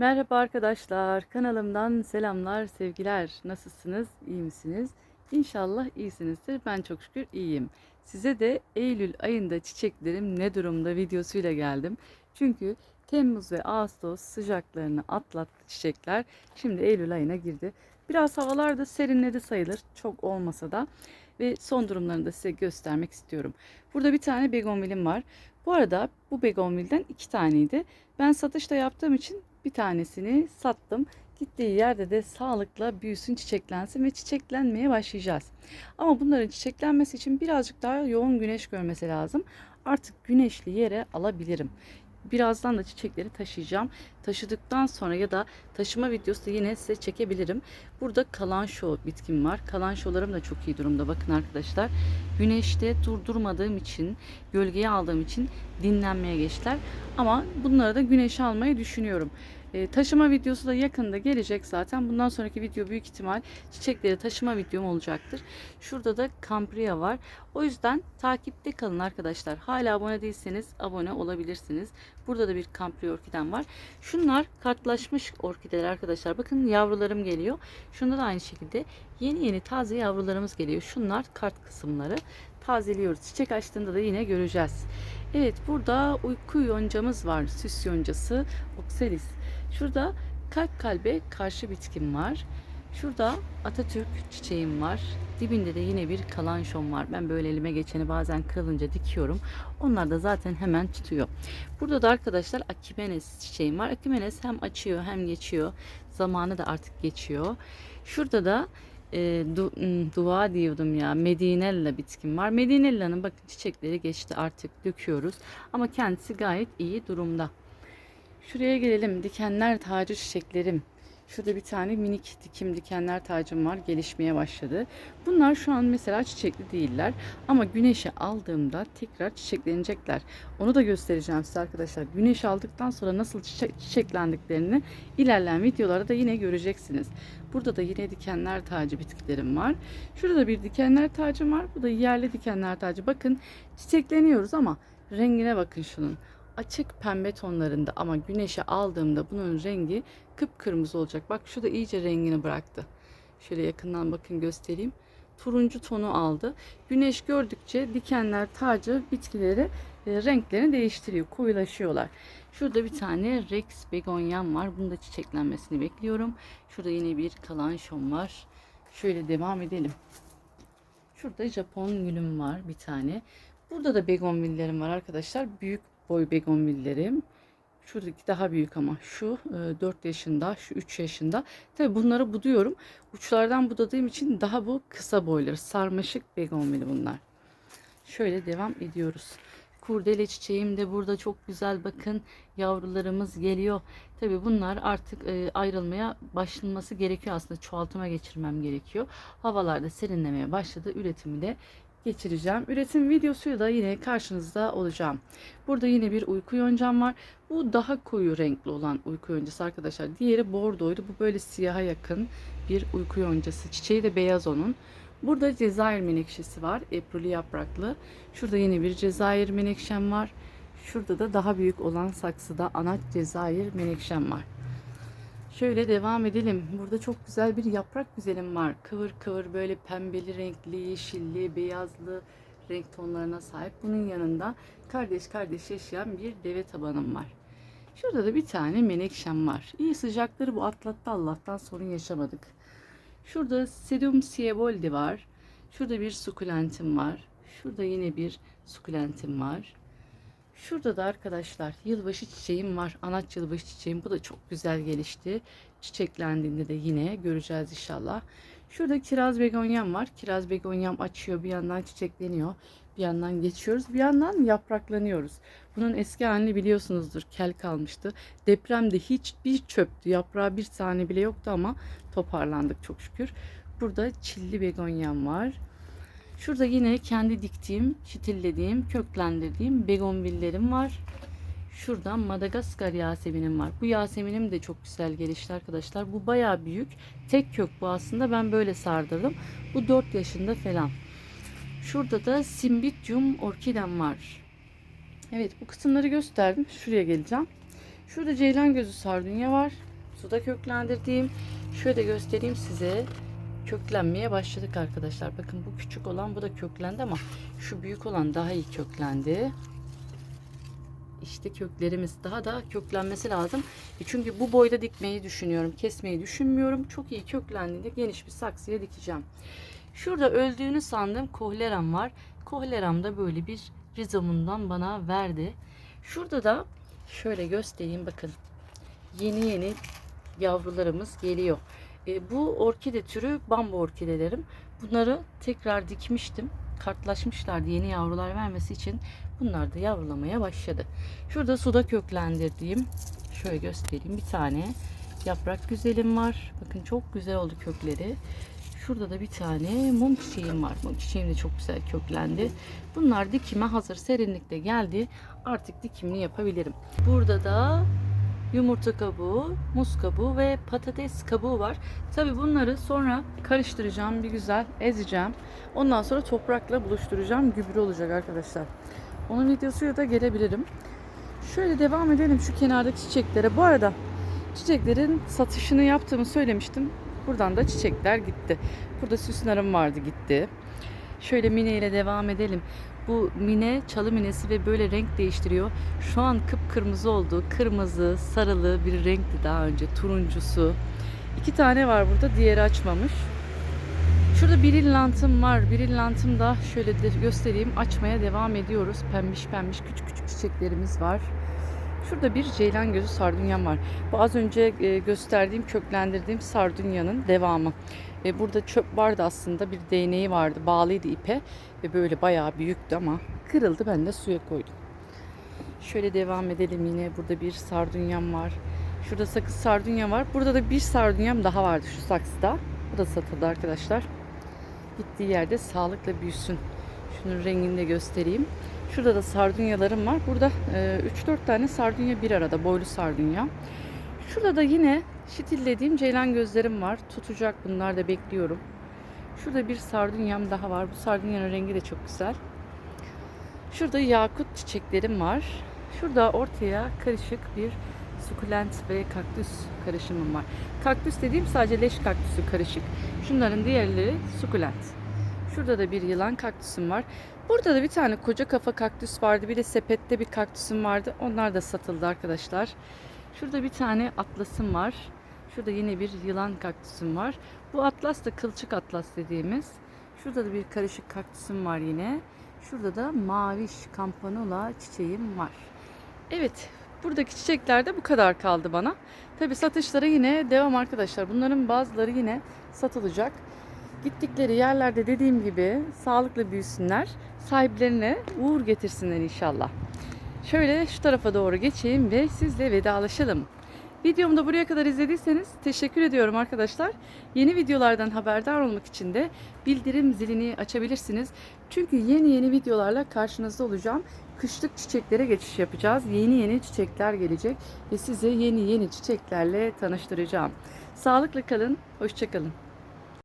Merhaba arkadaşlar. Kanalımdan selamlar, sevgiler. Nasılsınız? İyi misiniz? İnşallah iyisinizdir. Ben çok şükür iyiyim. Size de Eylül ayında çiçeklerim ne durumda videosuyla geldim. Çünkü Temmuz ve Ağustos sıcaklarını atlattı çiçekler. Şimdi Eylül ayına girdi. Biraz havalar da serinledi sayılır. Çok olmasa da. Ve son durumlarını da size göstermek istiyorum. Burada bir tane begonvilim var. Bu arada bu begonvilden iki taneydi. Ben satışta yaptığım için bir tanesini sattım. Gittiği yerde de sağlıkla büyüsün, çiçeklensin ve çiçeklenmeye başlayacağız. Ama bunların çiçeklenmesi için birazcık daha yoğun güneş görmesi lazım. Artık güneşli yere alabilirim. Birazdan da çiçekleri taşıyacağım. Taşıdıktan sonra ya da taşıma videosu da yine size çekebilirim. Burada kalanço bitkim var. Kalançolarım da çok iyi durumda. Bakın arkadaşlar. Güneşte durdurmadığım için, gölgeye aldığım için dinlenmeye geçtiler. Ama bunları da güneşe almayı düşünüyorum. E, taşıma videosu da yakında gelecek zaten. Bundan sonraki video büyük ihtimal çiçekleri taşıma videom olacaktır. Şurada da kampria var. O yüzden takipte kalın arkadaşlar. Hala abone değilseniz abone olabilirsiniz. Burada da bir kampria orkidem var. Şunlar kartlaşmış orkideler arkadaşlar. Bakın yavrularım geliyor. Şunda da aynı şekilde yeni yeni taze yavrularımız geliyor. Şunlar kart kısımları. Tazeliyoruz. Çiçek açtığında da yine göreceğiz. Evet burada uyku yoncamız var. Süs yoncası. Oxalis. Şurada kalp kalbe karşı bitkim var. Şurada Atatürk çiçeğim var. Dibinde de yine bir kalanşon var. Ben böyle elime geçeni bazen kırılınca dikiyorum. Onlar da zaten hemen tutuyor. Burada da arkadaşlar Akimenes çiçeğim var. Akimenes hem açıyor hem geçiyor. Zamanı da artık geçiyor. Şurada da e, du, dua diyordum ya Medinella bitkim var. Medinella'nın bakın çiçekleri geçti artık döküyoruz. Ama kendisi gayet iyi durumda. Şuraya gelelim. Dikenler tacı çiçeklerim. Şurada bir tane minik dikim dikenler tacım var. Gelişmeye başladı. Bunlar şu an mesela çiçekli değiller. Ama güneşe aldığımda tekrar çiçeklenecekler. Onu da göstereceğim size arkadaşlar. Güneş aldıktan sonra nasıl çiçek, çiçeklendiklerini ilerleyen videolarda da yine göreceksiniz. Burada da yine dikenler tacı bitkilerim var. Şurada bir dikenler tacım var. Bu da yerli dikenler tacı. Bakın çiçekleniyoruz ama rengine bakın şunun açık pembe tonlarında ama güneşe aldığımda bunun rengi kıpkırmızı olacak. Bak şu da iyice rengini bıraktı. Şöyle yakından bakın göstereyim. Turuncu tonu aldı. Güneş gördükçe dikenler tacı bitkileri e, renklerini değiştiriyor. Koyulaşıyorlar. Şurada bir tane Rex begonyam var. Bunun da çiçeklenmesini bekliyorum. Şurada yine bir kalanşon var. Şöyle devam edelim. Şurada Japon gülüm var bir tane. Burada da begonvillerim var arkadaşlar. Büyük boy begonvillerim. Şuradaki daha büyük ama şu e, 4 yaşında, şu 3 yaşında. Tabi bunları buduyorum. Uçlardan budadığım için daha bu kısa boyları. Sarmaşık begonvili bunlar. Şöyle devam ediyoruz. Kurdele çiçeğim de burada çok güzel bakın yavrularımız geliyor. Tabi bunlar artık e, ayrılmaya başlanması gerekiyor aslında çoğaltıma geçirmem gerekiyor. Havalarda serinlemeye başladı üretimi de geçireceğim. Üretim videosuyla da yine karşınızda olacağım. Burada yine bir uyku yoncam var. Bu daha koyu renkli olan uyku yoncası arkadaşlar. Diğeri bordoydu. Bu böyle siyaha yakın bir uyku yoncası. Çiçeği de beyaz onun. Burada Cezayir menekşesi var. Epruli yapraklı. Şurada yine bir Cezayir menekşem var. Şurada da daha büyük olan saksıda anaç Cezayir menekşem var. Şöyle devam edelim. Burada çok güzel bir yaprak güzelim var. Kıvır kıvır böyle pembeli renkli, yeşilli, beyazlı renk tonlarına sahip. Bunun yanında kardeş kardeş yaşayan bir deve tabanım var. Şurada da bir tane menekşem var. İyi sıcakları bu atlattı Allah'tan sorun yaşamadık. Şurada Sedum sieboldi var. Şurada bir sukulentim var. Şurada yine bir sukulentim var. Şurada da arkadaşlar yılbaşı çiçeğim var. Anaç yılbaşı çiçeğim. Bu da çok güzel gelişti. Çiçeklendiğinde de yine göreceğiz inşallah. Şurada kiraz begonyam var. Kiraz begonyam açıyor. Bir yandan çiçekleniyor. Bir yandan geçiyoruz. Bir yandan yapraklanıyoruz. Bunun eski halini biliyorsunuzdur. Kel kalmıştı. Depremde hiçbir çöptü. Yaprağı bir tane bile yoktu ama toparlandık çok şükür. Burada çilli begonyam var. Şurada yine kendi diktiğim, çitillediğim, köklendirdiğim begonvillerim var. Şurada Madagaskar Yasemin'im var. Bu Yasemin'im de çok güzel gelişti arkadaşlar. Bu baya büyük. Tek kök bu aslında. Ben böyle sardırdım. Bu 4 yaşında falan. Şurada da Cymbidium orkidem var. Evet bu kısımları gösterdim. Şuraya geleceğim. Şurada ceylan gözü sardunya var. Suda köklendirdiğim. Şöyle göstereyim size. Köklenmeye başladık arkadaşlar. Bakın bu küçük olan bu da köklendi ama şu büyük olan daha iyi köklendi. İşte köklerimiz daha da köklenmesi lazım. E Çünkü bu boyda dikmeyi düşünüyorum. Kesmeyi düşünmüyorum. Çok iyi köklendiğinde geniş bir saksıya dikeceğim. Şurada öldüğünü sandığım kohleram var. Kohleram da böyle bir rizomundan bana verdi. Şurada da şöyle göstereyim bakın. Yeni yeni yavrularımız geliyor. E, bu orkide türü bambu orkidelerim. Bunları tekrar dikmiştim. Kartlaşmışlardı yeni yavrular vermesi için. Bunlar da yavrulamaya başladı. Şurada suda köklendirdiğim şöyle göstereyim bir tane yaprak güzelim var. Bakın çok güzel oldu kökleri. Şurada da bir tane mum çiçeğim var. Mum çiçeğim de çok güzel köklendi. Bunlar dikime hazır. Serinlikte geldi. Artık dikimini yapabilirim. Burada da yumurta kabuğu, muz kabuğu ve patates kabuğu var. Tabi bunları sonra karıştıracağım. Bir güzel ezeceğim. Ondan sonra toprakla buluşturacağım. Gübre olacak arkadaşlar. Onun videosuyla da gelebilirim. Şöyle devam edelim şu kenardaki çiçeklere. Bu arada çiçeklerin satışını yaptığımı söylemiştim. Buradan da çiçekler gitti. Burada süs narım vardı gitti. Şöyle mine ile devam edelim. Bu mine çalı minesi ve böyle renk değiştiriyor. Şu an kıpkırmızı oldu. Kırmızı, sarılı bir renkti daha önce. Turuncusu. İki tane var burada. Diğeri açmamış. Şurada biril lantım var. Biril lantım da şöyle de göstereyim. Açmaya devam ediyoruz. Pembiş pembiş küçük küçük çiçeklerimiz var. Şurada bir ceylan gözü sardunyam var. Bu az önce e, gösterdiğim, köklendirdiğim sardunyanın devamı. E, Burada çöp vardı aslında. Bir değneği vardı. Bağlıydı ipe. Ve böyle bayağı büyüktü ama kırıldı. Ben de suya koydum. Şöyle devam edelim yine. Burada bir sardunyam var. Şurada sakız sardunya var. Burada da bir sardunyam daha vardı şu saksıda. Bu da satıldı arkadaşlar. Gittiği yerde sağlıkla büyüsün. Şunun rengini de göstereyim. Şurada da sardunyalarım var. Burada e, 3-4 tane sardunya bir arada. Boylu sardunya. Şurada da yine şitillediğim ceylan gözlerim var. Tutacak bunlar da bekliyorum. Şurada bir sardunyam daha var. Bu sardunyanın rengi de çok güzel. Şurada yakut çiçeklerim var. Şurada ortaya karışık bir sukulent ve kaktüs karışımım var. Kaktüs dediğim sadece leş kaktüsü karışık. Şunların diğerleri sukulent. Şurada da bir yılan kaktüsüm var. Burada da bir tane koca kafa kaktüs vardı. Bir de sepette bir kaktüsüm vardı. Onlar da satıldı arkadaşlar. Şurada bir tane atlasım var. Şurada yine bir yılan kaktüsüm var. Bu atlas da kılçık atlas dediğimiz. Şurada da bir karışık kaktüsüm var yine. Şurada da maviş kampanula çiçeğim var. Evet, buradaki çiçekler de bu kadar kaldı bana. Tabi satışlara yine devam arkadaşlar. Bunların bazıları yine satılacak. Gittikleri yerlerde dediğim gibi sağlıklı büyüsünler. Sahiplerine uğur getirsinler inşallah. Şöyle şu tarafa doğru geçeyim ve sizle vedalaşalım. Videomu da buraya kadar izlediyseniz teşekkür ediyorum arkadaşlar. Yeni videolardan haberdar olmak için de bildirim zilini açabilirsiniz. Çünkü yeni yeni videolarla karşınızda olacağım. Kışlık çiçeklere geçiş yapacağız. Yeni yeni çiçekler gelecek ve size yeni yeni çiçeklerle tanıştıracağım. Sağlıklı kalın, hoşçakalın.